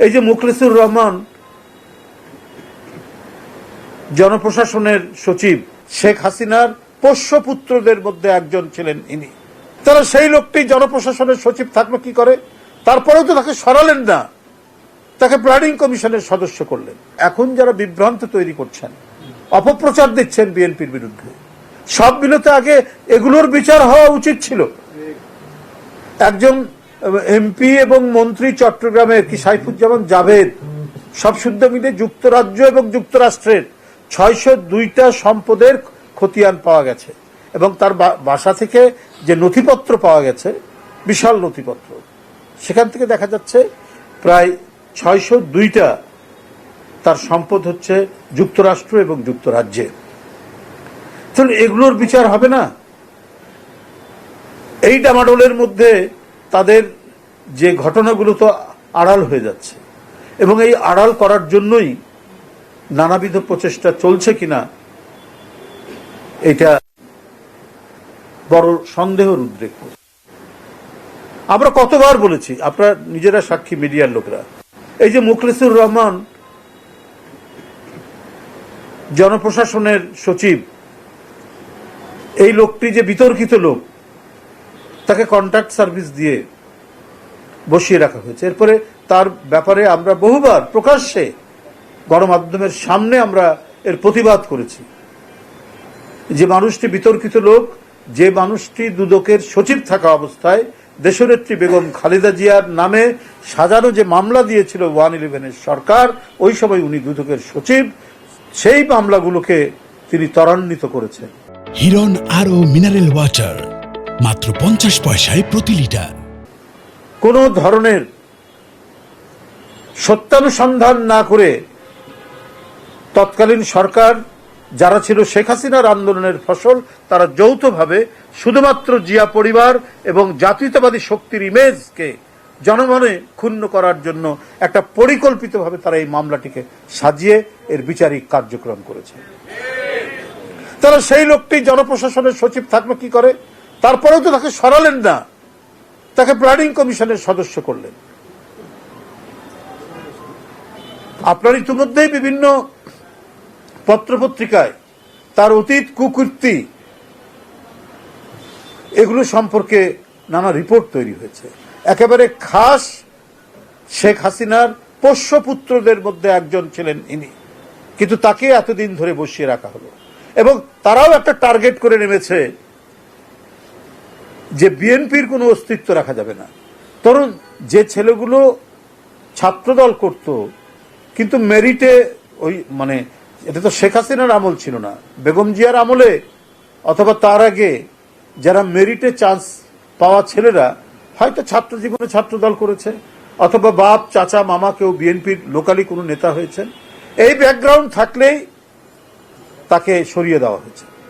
এই যে মুখলেসুর রহমান, জনপ্রশাসনের সচিব, শেখ হাসিনার পোষ্যপুত্রদের মধ্যে একজন ছিলেন ইনি। তারা সেই লোকটি জনপ্রশাসনের সচিব থাকল কি করে? তারপরেও তো তাকে সরালেন না। তাকে প্ল্যানিং কমিশনের সদস্য করলেন। এখন যারা বিভ্রান্ত তৈরি করছেন, অপপ্রচার দিচ্ছেন বিএনপির বিরুদ্ধে, সব মিলতে আগে এগুলোর বিচার হওয়া উচিত ছিল। একজন এমপি এবং মন্ত্রী চট্টগ্রামের কি সাইফুজ্জামান জাভেদ, সব শুদ্ধ মিলে যুক্তরাজ্য এবং যুক্তরাষ্ট্রের ছয়শো দুইটা সম্পদের খতিয়ান পাওয়া গেছে এবং তার বাসা থেকে যে নথিপত্র পাওয়া গেছে, বিশাল নথিপত্র, সেখান থেকে দেখা যাচ্ছে প্রায় ছয়শো দুইটা তার সম্পদ হচ্ছে যুক্তরাষ্ট্র এবং যুক্তরাজ্যে। এগুলোর বিচার হবে না? এই ডামাডোলের মধ্যে তাদের যে ঘটনাগুলো তো আড়াল হয়ে যাচ্ছে। এবং এই আড়াল করার জন্যই নানাবিধ প্রচেষ্টা চলছে কিনা, এটা বড় সন্দেহর উদ্রেক আমরা কতবার বলেছি, আপনারা নিজেরা সাক্ষী মিডিয়ার লোকরা, এই যে মুখলেসুর রহমান জনপ্রশাসনের সচিব, এই লোকটি যে বিতর্কিত লোক তাকে কন্ট্রাক্ট সার্ভিস দিয়ে বসিয়ে রাখা হয়েছে। এরপরে তার ব্যাপারে আমরা বহুবার প্রকাশ্যে গণমাধ্যমের সামনে আমরা এর প্রতিবাদ করেছি। যে মানুষটি বিতর্কিত লোক, যে মানুষটি দুদকের সচিব থাকা অবস্থায়, দেশনেত্রী বেগম খালেদা জিয়ার নামে সাজানো যে মামলা দিয়েছিল ওয়ান ইলেভেনের সরকার, ওই সময় উনি দুদকের সচিব, সেই মামলাগুলোকে তিনি ত্বরান্বিত করেছেন। হিরন আরও মিনারেল ওয়াটার মাত্র পঞ্চাশ পয়সায় প্রতি লিটার। কোনো ধরনের সত্যানুসন্ধান না করে তৎকালীন সরকার, যারা ছিল শেখ হাসিনার আন্দোলনের ফসল, তারা যৌথভাবে শুধুমাত্র জিয়া পরিবার এবং জাতীয়তাবাদী শক্তির ইমেজকে জনমনে ক্ষুণ্ণ করার জন্য একটা পরিকল্পিতভাবে তারা এই মামলাটিকে সাজিয়ে এর বিচারিক কার্যক্রম করেছে। তারা সেই লোকটি জনপ্রশাসনের সচিব থাকল কি করে? তারপরেও তো তাকে সরালেন না। তাকে প্ল্যানিং কমিশনের সদস্য করলেন। আপনার ইতিমধ্যেই বিভিন্ন পত্রপত্রিকায় তার অতীত কুকীর্তি এগুলো সম্পর্কে নানা রিপোর্ট তৈরি হয়েছে। একেবারে খাস শেখ হাসিনার পোষ্যপুত্রদের মধ্যে একজন ছিলেন ইনি। কিন্তু তাকে এতদিন ধরে বসিয়ে রাখা হলো। এবং তারাও একটা টার্গেট করে নেমেছে যে বিএনপির কোনো অস্তিত্ব রাখা যাবে না। তরুণ, যে ছেলেগুলো ছাত্রদল করত, কিন্তু মেরিটে ওই মানে এটা তো শেখ হাসিনার আমল ছিল না। বেগম জিয়ার আমলে অথবা তার আগে যারা মেরিটে চান্স পাওয়া ছেলেরা, হয়তো ছাত্র জীবনে ছাত্রদল করেছে, অথবা বাপ, চাচা, মামা কেউ বিএনপির লোকালি কোনো নেতা হয়েছেন, এই ব্যাকগ্রাউন্ড থাকলেই তাকে সরিয়ে দেওয়া হয়েছে।